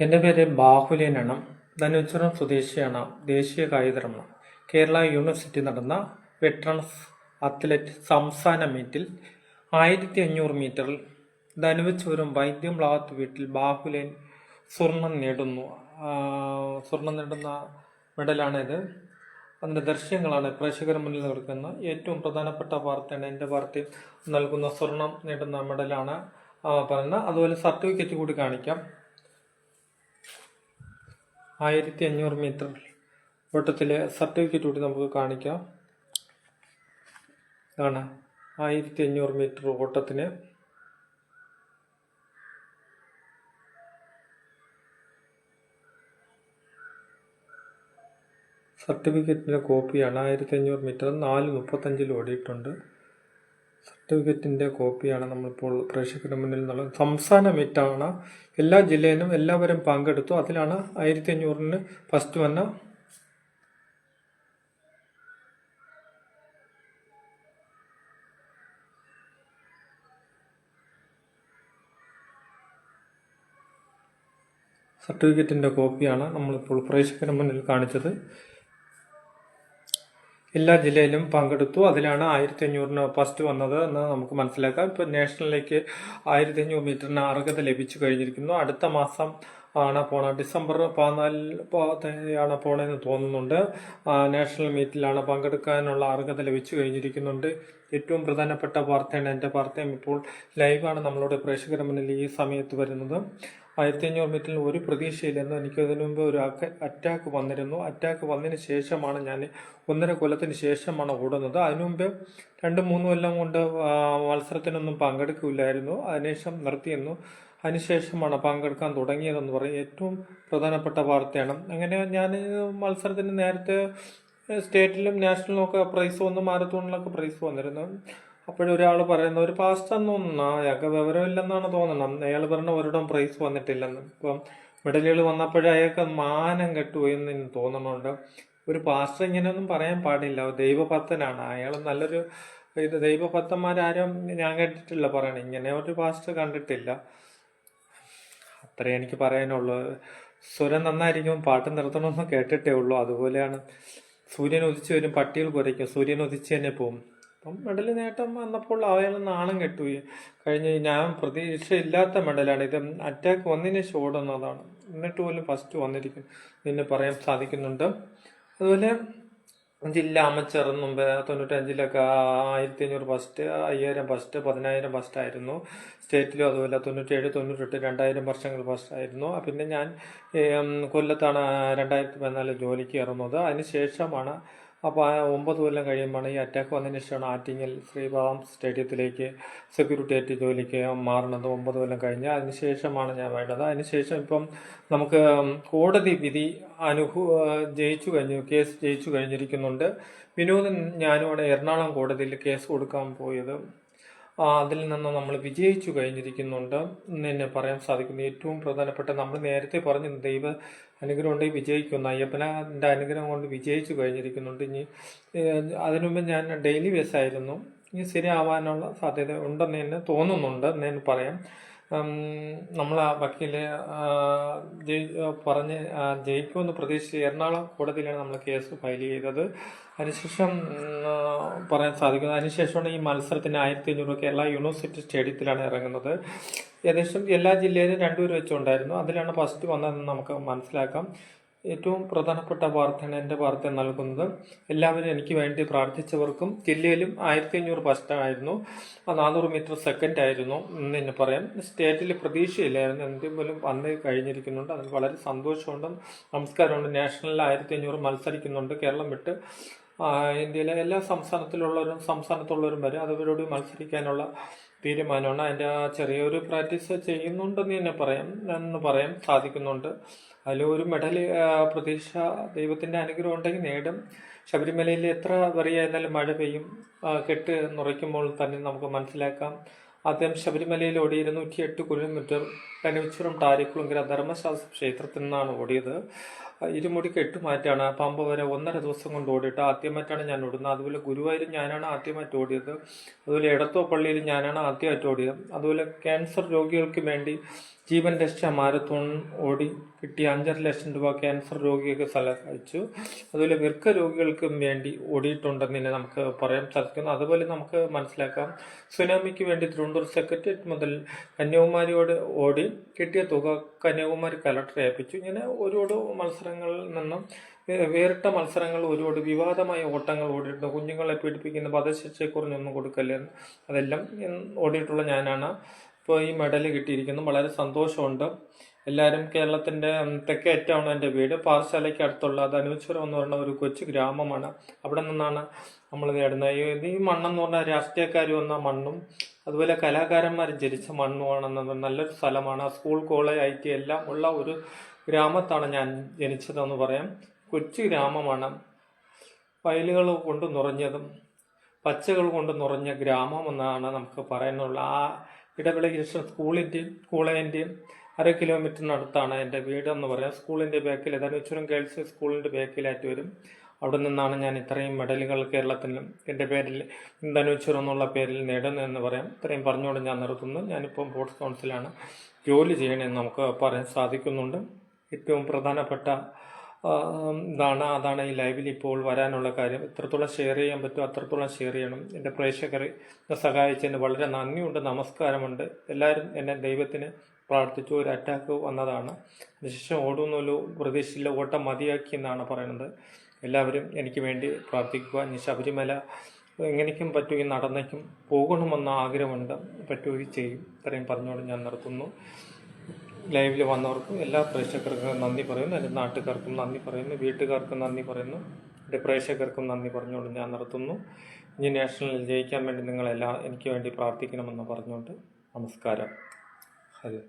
എന്റെ പേര് ബാഹുലേനാണ് ധനുച്ചുറം സ്വദേശിയാണ്. ദേശീയ കായികതരമാണ്. കേരള യൂണിവേഴ്സിറ്റി നടന്ന വെറ്ററൻസ് അത്ലറ്റ് സംസ്ഥാന മീറ്റിൽ ആയിരത്തി അഞ്ഞൂറ് മീറ്ററിൽ ധനുവച്ചൂരം വൈദ്യംളാത്ത് വീട്ടിൽ ബാഹുലേൻ സ്വർണം നേടുന്നു. സ്വർണം നേടുന്ന മെഡലാണിത് അതിന്റെ ദൃശ്യങ്ങളാണ് പ്രേക്ഷകരുടെ മുന്നിൽ നിൽക്കുന്ന ഏറ്റവും പ്രധാനപ്പെട്ട വാർത്തയാണ് എന്റെ വാർത്തയിൽ നൽകുന്ന സ്വർണം നേടുന്ന മെഡലാണ് പറയുന്നത്. അതുപോലെ സർട്ടിഫിക്കറ്റ് കൂടി കാണിക്കാം. ആയിരത്തി അഞ്ഞൂറ് മീറ്റർ ഓട്ടത്തിലെ സർട്ടിഫിക്കറ്റ് കൂടി നമുക്ക് കാണിക്കാം. ഇതാണ് ആയിരത്തി അഞ്ഞൂറ് മീറ്റർ ഓട്ടത്തിന് സർട്ടിഫിക്കറ്റിന്റെ കോപ്പിയാണ് ആയിരത്തി അഞ്ഞൂറ് മീറ്റർ നാല് മുപ്പത്തഞ്ചിൽ ഓടിയിട്ടുണ്ട്. സർട്ടിഫിക്കറ്റിന്റെ കോപ്പിയാണ് നമ്മളിപ്പോൾ പ്രേക്ഷകരുടെ മുന്നിൽ നിന്നുള്ളത് സംസ്ഥാന മീറ്റാണ് എല്ലാ ജില്ലയിലും എല്ലാവരും പങ്കെടുത്തു. അതിലാണ് ആയിരത്തി അഞ്ഞൂറിന് ഫസ്റ്റ് വന്ന സർട്ടിഫിക്കറ്റിന്റെ കോപ്പിയാണ് നമ്മളിപ്പോൾ പ്രേക്ഷകരുടെ മുന്നിൽ കാണിച്ചത്. എല്ലാ ജില്ലയിലും പങ്കെടുത്തു. അതിലാണ് ആയിരത്തി അഞ്ഞൂറിന് ഫസ്റ്റ് വന്നത് എന്ന് നമുക്ക് മനസ്സിലാക്കാം. ഇപ്പോൾ നാഷണലിലേക്ക് ആയിരത്തി അഞ്ഞൂറ് മീറ്ററിന് അർഹത ലഭിച്ചു കഴിഞ്ഞിരിക്കുന്നു. അടുത്ത മാസം ആണ് പോണ. ഡിസംബർ പതിനാലിൽ ആണ് പോണെന്ന് തോന്നുന്നുണ്ട്. നാഷണൽ മീറ്റിലാണ് പങ്കെടുക്കാനുള്ള അർഹത ലഭിച്ചു കഴിഞ്ഞിരിക്കുന്നുണ്ട്. ഏറ്റവും പ്രധാനപ്പെട്ട വാർത്തയാണ് എന്റെ വാർത്തയും ഇപ്പോൾ ലൈവാണ് നമ്മളുടെ പ്രേക്ഷകരുടെ മുന്നിൽ ഈ സമയത്ത് വരുന്നത്. ആയിരത്തി അഞ്ഞൂറ് മീറ്ററിൽ ഒരു പ്രതീക്ഷയില്ലെന്ന് എനിക്ക് അതിനു മുമ്പ് ഒരു അറ്റാക്ക് വന്നിരുന്നു. അറ്റാക്ക് വന്നതിന് ശേഷമാണ് ഞാൻ ഒന്നര കൊല്ലത്തിന് ശേഷമാണ് ഓടുന്നത്. അതിനു മുമ്പ് രണ്ട് മൂന്ന് കൊല്ലം കൊണ്ട് മത്സരത്തിനൊന്നും പങ്കെടുക്കില്ലായിരുന്നു. അതിനുശേഷം നിർത്തിയിരുന്നു അതിനുശേഷമാണ് പങ്കെടുക്കാൻ തുടങ്ങിയതെന്ന് പറയും ഏറ്റവും പ്രധാനപ്പെട്ട വാർത്തയാണ്. അങ്ങനെ ഞാൻ മത്സരത്തിന് നേരത്തെ സ്റ്റേറ്റിലും നാഷണലിലും ഒക്കെ പ്രൈസ് വന്നു മാരത്തോണിലൊക്കെ പ്രൈസ് വന്നിരുന്നു. അപ്പോഴൊരാൾ പറയുന്ന ഒരു പാസ്റ്റ് തോന്നുന്നു. അയാൾക്ക് വിവരമില്ലെന്നാണ് തോന്നണം. അയാൾ പറഞ്ഞ ഒരിടം പ്രൈസ് വന്നിട്ടില്ലെന്ന്. ഇപ്പം മെഡലുകൾ വന്നപ്പോഴേ അയാൾക്ക് മാനം കെട്ടുപോയി എന്ന് തോന്നുന്നുണ്ട്. ഒരു പാസ്റ്റർ ഇങ്ങനെയൊന്നും പറയാൻ പാടില്ല. ദൈവഭക്തനാണ്. അയാൾ നല്ലൊരു ഇത് ദൈവഭക്തന്മാരാരും ഞാൻ കേട്ടിട്ടില്ല പറയണേ. ഇങ്ങനെ ഒരു പാസ്റ്റർ കണ്ടിട്ടില്ല. അത്രേ എനിക്ക് പറയാനുള്ളത് സ്വരം നന്നായിരിക്കും പാട്ട് നിർത്തണമെന്ന് കേട്ടിട്ടേ ഉള്ളൂ. അതുപോലെയാണ് സൂര്യൻ ഉദിച്ചു വരും പട്ടികൾ കുരയ്ക്കും സൂര്യൻ ഉദിച്ചു തന്നെ പോകും അപ്പം മെഡൽ നേട്ടം വന്നപ്പോൾ അയാൾ നാണം കെട്ടു. കഴിഞ്ഞ് ഞാൻ പ്രതീക്ഷ ഇല്ലാത്ത മെഡലാണ്. ഇത് അറ്റാക്ക് വന്നതിന് ഷോടുന്നതാണ് എന്നിട്ട് പോലും ഫസ്റ്റ് വന്നിരിക്കും. എന്ന് പറയാൻ സാധിക്കുന്നുണ്ട്. അതുപോലെ ജില്ല അമച്ചർ മുമ്പ് തൊണ്ണൂറ്റഞ്ചിലൊക്കെ ആയിരത്തി അഞ്ഞൂറ് ഫസ്റ്റ് അയ്യായിരം ഫസ്റ്റ് പതിനായിരം ഫസ്റ്റ് ആയിരുന്നു. സ്റ്റേറ്റിലും അതുപോലെ തൊണ്ണൂറ്റേഴ് തൊണ്ണൂറ്റെട്ട് രണ്ടായിരം വർഷങ്ങൾ ഫസ്റ്റ് ആയിരുന്നു. പിന്നെ ഞാൻ കൊല്ലത്താണ് രണ്ടായിരത്തി പതിനാലിൽ ജോലിക്ക് ഇറങ്ങുന്നത് അതിന് ശേഷമാണ് അപ്പോൾ ആ ഒമ്പത് കൊല്ലം കഴിയുമ്പോഴാണ് ഈ അറ്റാക്ക് വന്നതിന് ശേഷമാണ് ആറ്റിങ്ങൽ ശ്രീപാദം സ്റ്റേഡിയത്തിലേക്ക് സെക്യൂരിറ്റി ആയിട്ട് ജോലിക്ക് മാറുന്നത് ഒമ്പത് കൊല്ലം കഴിഞ്ഞ് അതിനുശേഷമാണ് ഞാൻ വേണ്ടത് അതിനുശേഷം ഇപ്പം നമുക്ക് കോടതി വിധി അനുഭൂ ജയിച്ചു കഴിഞ്ഞു കേസ് ജയിച്ചു കഴിഞ്ഞിരിക്കുന്നുണ്ട്. വിനോദൻ ഞാനുമാണ് എറണാകുളം കോടതിയിൽ കേസ് കൊടുക്കാൻ പോയത്. അതിൽ നിന്ന് നമ്മൾ വിജയിച്ചു കഴിഞ്ഞിരിക്കുന്നുണ്ട്. എന്ന് പറയാൻ സാധിക്കുന്നു ഏറ്റവും പ്രധാനപ്പെട്ട നമ്മൾ നേരത്തെ പറഞ്ഞു ദൈവ അനുഗ്രഹം ഉണ്ടെങ്കിൽ വിജയിക്കുന്നു അയ്യപ്പന്റെ അനുഗ്രഹം കൊണ്ട് വിജയിച്ചു കഴിഞ്ഞിരിക്കുന്നുണ്ട്. ഇനി അതിനുമുമ്പ് അതിനു മുമ്പ് ഞാൻ ഡെയിലി ബേസ് ആയിരുന്നു. ഇനി ശരിയാവാനുള്ള സാധ്യത ഉണ്ടെന്ന് തന്നെ തോന്നുന്നുണ്ട് എന്ന് പറയാം. നമ്മൾ ആ വക്കീൽ പറഞ്ഞ് ജയിക്കുമെന്ന് പ്രതീക്ഷിച്ച് എറണാകുളം കോടതിയിലാണ് നമ്മൾ കേസ് ഫയൽ ചെയ്തത്. അതിനുശേഷം പറയാൻ സാധിക്കുന്നത് അതിനുശേഷമാണ് ഈ മത്സരത്തിന് ആയിരത്തി അഞ്ഞൂറ് കേരള യൂണിവേഴ്സിറ്റി സ്റ്റേഡിയത്തിലാണ് ഇറങ്ങുന്നത്. ഏകദേശം എല്ലാ ജില്ലയിലും രണ്ടുപേർ വെച്ചുണ്ടായിരുന്നു. അതിലാണ് ഫസ്റ്റ് വന്നതെന്ന് നമുക്ക് മനസ്സിലാക്കാം. ഏറ്റവും പ്രധാനപ്പെട്ട വാർത്തയാണ് എന്റെ വാർത്ത നൽകുന്നത് എല്ലാവരും എനിക്ക് വേണ്ടി പ്രാർത്ഥിച്ചവർക്കും ജില്ലയിലും ആയിരത്തി അഞ്ഞൂറ് ഫസ്റ്റ് ആയിരുന്നു. ആ നാനൂറ് മീറ്റർ സെക്കൻഡ് ആയിരുന്നു. എന്ന് തന്നെ പറയാം സ്റ്റേറ്റിൽ പ്രതീക്ഷയില്ലായിരുന്നു. എന്തെങ്കിലും പോലും വന്ന് കഴിഞ്ഞിരിക്കുന്നുണ്ട്. അതിൽ വളരെ സന്തോഷമുണ്ട്. നമസ്കാരമുണ്ട്. നാഷണലിൽ ആയിരത്തി അഞ്ഞൂറ് മത്സരിക്കുന്നുണ്ട്. കേരളം വിട്ട് ഇന്ത്യയിലെ എല്ലാ സംസ്ഥാനത്തിലുള്ളവരും സംസ്ഥാനത്തുള്ളവരും വരെ അതവരോട് മത്സരിക്കാനുള്ള തീരുമാനമാണ്. അതിന്റെ ചെറിയൊരു പ്രാക്ടീസ് ചെയ്യുന്നുണ്ടെന്ന് തന്നെ പറയാം എന്ന് പറയാൻ സാധിക്കുന്നുണ്ട്. അതിൽ ഒരു മെഡൽ പ്രതീക്ഷ ദൈവത്തിന്റെ അനുഗ്രഹം ഉണ്ടെങ്കിൽ നേടും. ശബരിമലയിൽ എത്ര വെറിയായിരുന്നാലും മഴ പെയ്യും. കെട്ട് നിറയ്ക്കുമ്പോൾ തന്നെ നമുക്ക് മനസ്സിലാക്കാം. അദ്ദേഹം ശബരിമലയിൽ ഓടി ഇരുന്നൂറ്റി എട്ട് കിലോമീറ്റർ കനുച്ചുറം ടാരിക്കുളങ്കര ധർമ്മശാസ്ത്ര ക്ഷേത്രത്തിൽ നിന്നാണ് ഓടിയത്. ഇരുമുടി കെട്ടുമാറ്റാണ്. പമ്പ വരെ ഒന്നര ദിവസം കൊണ്ട് ഓടിയിട്ട് ആദ്യമായിട്ടാണ് ഞാൻ ഓടുന്നത്. അതുപോലെ ഗുരുവായൂർ ഞാനാണ് ആദ്യമായിട്ട് ഓടിയത്. അതുപോലെ എടത്തോ പള്ളിയിൽ ഞാനാണ് ആദ്യമായിട്ട് ഓടിയത്. അതുപോലെ ക്യാൻസർ രോഗികൾക്ക് വേണ്ടി ജീവൻ രക്ഷ മാരത്തോൺ ഓടി കിട്ടിയ അഞ്ചര ലക്ഷം രൂപ ക്യാൻസർ രോഗികൾക്ക് സഹായിച്ചു. അതുപോലെ വൃക്ക രോഗികൾക്കും വേണ്ടി ഓടിയിട്ടുണ്ടെന്ന് തന്നെ നമുക്ക് പറയാൻ സാധിക്കുന്നു. അതുപോലെ നമുക്ക് മനസ്സിലാക്കാം. സുനാമിക്ക് വേണ്ടി തിരുവനന്തപുരം സെക്രട്ടേറിയറ്റ് മുതൽ കന്യാകുമാരിയോട് ഓടി കിട്ടിയ തുക കന്യാകുമാരി കലക്ടറെ ഏൽപ്പിച്ചു. ഇങ്ങനെ ഒരുപാട് മത്സരങ്ങളിൽ നിന്നും വേറിട്ട മത്സരങ്ങൾ ഒരുപാട് വിവാദമായ ഓട്ടങ്ങൾ ഓടിയിട്ടുണ്ട്. കുഞ്ഞുങ്ങളെ പീഡിപ്പിക്കുന്ന വധശിക്ഷയെക്കുറിച്ചൊന്നും കൊടുക്കല്ലെന്ന് അതെല്ലാം ഓടിയിട്ടുള്ള ഞാനാണ്. ഇപ്പോൾ ഈ മെഡൽ കിട്ടിയിരിക്കുന്നു. വളരെ സന്തോഷമുണ്ട്. എല്ലാവരും കേരളത്തിന്റെ തെക്കേ അറ്റമാണ് എന്റെ വീട്. പാറശാലയ്ക്ക് അടുത്തുള്ള ധനുശ്വരം എന്ന് പറയുന്ന ഒരു കൊച്ചു ഗ്രാമമാണ്. അവിടെ നിന്നാണ് നമ്മൾ നേടുന്നത്. ഈ മണ്ണെന്ന് പറഞ്ഞാൽ രാഷ്ട്രീയക്കാർ വന്ന മണ്ണും അതുപോലെ കലാകാരന്മാർ ജനിച്ച മണ്ണുമാണെന്നത് നല്ലൊരു സ്ഥലമാണ്. സ്കൂൾ കോളേജ് ഐ ടി എല്ലാം ഉള്ള ഒരു ഗ്രാമത്താണ് ഞാൻ ജനിച്ചതെന്ന് പറയാം. കൊച്ചു ഗ്രാമമാണ്. വയലുകൾ കൊണ്ട് നിറഞ്ഞതും പച്ചകൾ കൊണ്ട് നിറഞ്ഞ ഗ്രാമം എന്നാണ് നമുക്ക് പറയാനുള്ള ആ ഇടവിള ഹിൽസ് സ്കൂളിന്റെയും കോളേജിന്റെയും അര കിലോമീറ്ററിനടുത്താണ് എന്റെ വീട് എന്ന് പറയാം. സ്കൂളിന്റെ ബാക്കിൽ ധനുച്ചുരം ഗേൾസ് സ്കൂളിന്റെ ബാക്കിലായിട്ട് വരും. അവിടെ നിന്നാണ് ഞാൻ ഇത്രയും മെഡലുകൾ കേരളത്തിലും എന്റെ പേരിൽ ധനുച്ചുരം എന്നുള്ള പേരിൽ നേടുന്നതെന്ന് പറയാം. ഇത്രയും പറഞ്ഞുകൊണ്ട് ഞാൻ നിർത്തുന്നു. ഞാനിപ്പം സ്പോർട്സ് കൗൺസിലാണ് ജോലി ചെയ്യണമെന്ന് നമുക്ക് പറയാൻ സാധിക്കുന്നുണ്ട്. ഏറ്റവും പ്രധാനപ്പെട്ട ഇതാണ്. അതാണ് ഈ ലൈവിൽ ഇപ്പോൾ വരാനുള്ള കാര്യം. എത്രത്തോളം ഷെയർ ചെയ്യാൻ പറ്റുമോ അത്രത്തോളം ഷെയർ ചെയ്യണം. എന്റെ പ്രേക്ഷകരെ സഹായിച്ചതിന് വളരെ നന്ദിയുണ്ട് നമസ്കാരമുണ്ട്. എല്ലാവരും എന്നെ ദൈവത്തിന് പ്രാർത്ഥിച്ചു ഒരു അറ്റാക്ക് വന്നതാണ്. അതിനുശേഷം ഓടുന്നൊരു പ്രതീക്ഷയിലെ ഓട്ടം മതിയാക്കി എന്നാണ് പറയുന്നത്. എല്ലാവരും എനിക്ക് വേണ്ടി പ്രാർത്ഥിക്കുക. ഇനി ശബരിമല എങ്ങനെയും പറ്റുകയും നടന്നേക്കും പോകണമെന്ന ആഗ്രഹമുണ്ട്. പറ്റുകയും ചെയ്യും. ഇത്രയും പറഞ്ഞുകൊണ്ട് ഞാൻ നിർത്തുന്നു. ലൈവിൽ വന്നവർക്കും എല്ലാ പ്രേക്ഷകർക്കും നന്ദി പറയുന്നു. എന്റെ നാട്ടുകാർക്കും നന്ദി പറയുന്നു. വീട്ടുകാർക്കും നന്ദി പറയുന്നു. എന്റെ പ്രേക്ഷകർക്കും നന്ദി പറഞ്ഞുകൊണ്ട് ഞാൻ നടത്തുന്നു ഇനി നാഷണലിൽ ജയിക്കാൻ വേണ്ടി നിങ്ങളെല്ലാം എനിക്ക് വേണ്ടി പ്രാർത്ഥിക്കണമെന്ന് പറഞ്ഞുകൊണ്ട് നമസ്കാരം. ഹരി